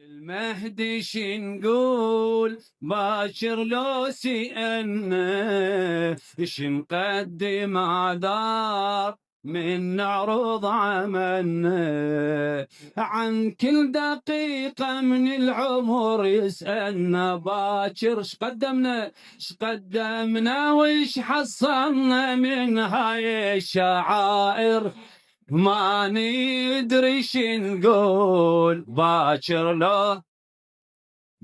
المهدي شنقول باشر لو سألنا شنقدم عذار من نعرض عملنا عن كل دقيقة من العمر يسألنا باكر إيش قدمنا؟ إيش قدمنا؟ وإيش حصلنا من هاي الشعائر ما ندري نقول باكر لو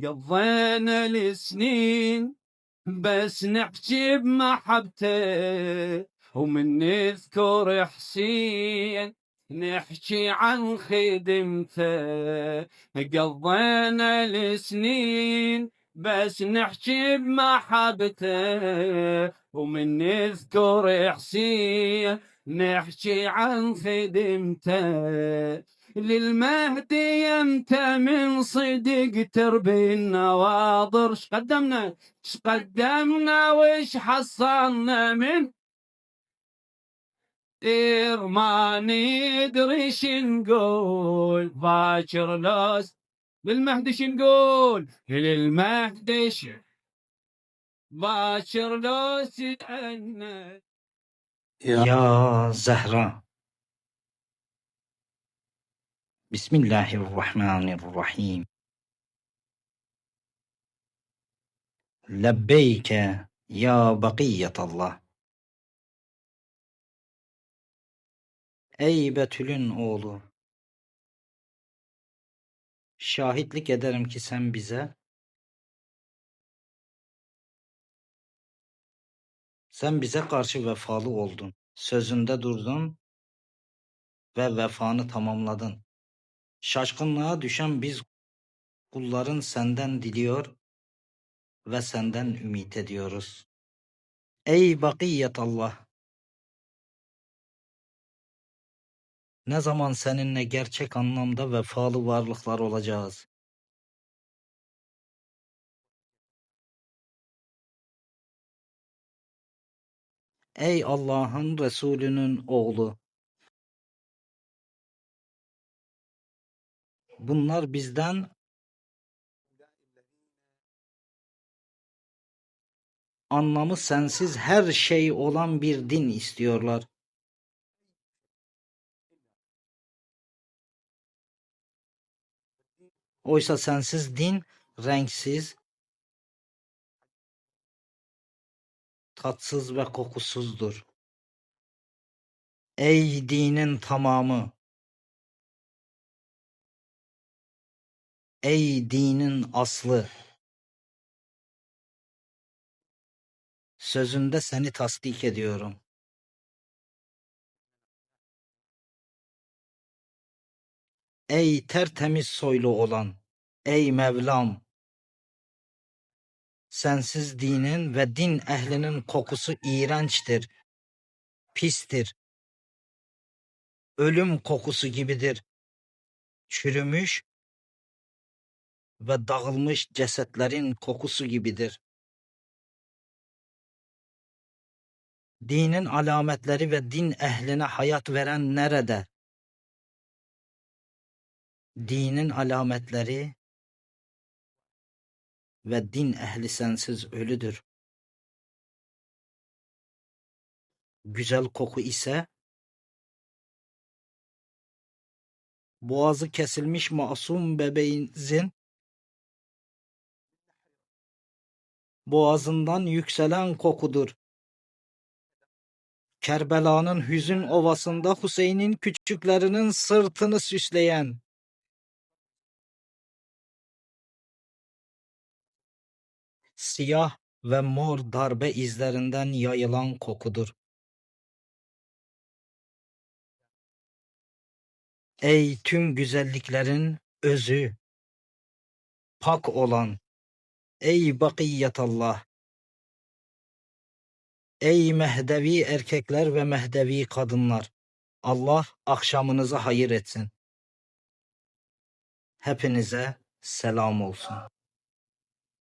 قضينا السنين بس نحكي بمحبته ومن نذكر حسين نحكي عن خدمته قضينا السنين بس نحكي بمحبته ومن نذكر حسين نحكي عن خدمته. للمهدي أنت من صدق تربي النواظر إيش قدمنا؟ إيش قدمنا وإيش حصلنا من؟ دير ما ندري نقول باكر لوس للمهدش نقول؟ للمهدش باشر دوس عنا يا زهرة. بسم الله الرحمن الرحيم. لبيك يا بقية الله. أي بتلن أولو. Şahitlik ederim ki sen bize Sen bize karşı vefalı oldun. Sözünde durdun ve vefanı tamamladın. Şaşkınlığa düşen biz kulların senden diliyor ve senden ümit ediyoruz. Ey bakiyet Allah! Ne zaman seninle gerçek anlamda vefalı varlıklar olacağız? Ey Allah'ın Resulünün oğlu! Bunlar bizden anlamı sensiz her şey olan bir din istiyorlar. Oysa sensiz din renksiz, tatsız ve kokusuzdur. Ey dinin tamamı! Ey dinin aslı! Sözünde seni tasdik ediyorum. Ey tertemiz soylu olan, ey Mevlam! Sensiz dinin ve din ehlinin kokusu iğrençtir, pistir. Ölüm kokusu gibidir. Çürümüş ve dağılmış cesetlerin kokusu gibidir. Dinin alametleri ve din ehline hayat veren nerede? Dinin alametleri ve din ehli sensiz ölüdür. Güzel koku ise boğazı kesilmiş masum bebeğinizin boğazından yükselen kokudur. Kerbela'nın hüzün ovasında Hüseyin'in küçüklerinin sırtını süsleyen siyah ve mor darbe izlerinden yayılan kokudur. Ey tüm güzelliklerin özü, pak olan, ey bakiyetallah, ey mehdevi erkekler ve mehdevi kadınlar, Allah akşamınızı hayır etsin. Hepinize selam olsun.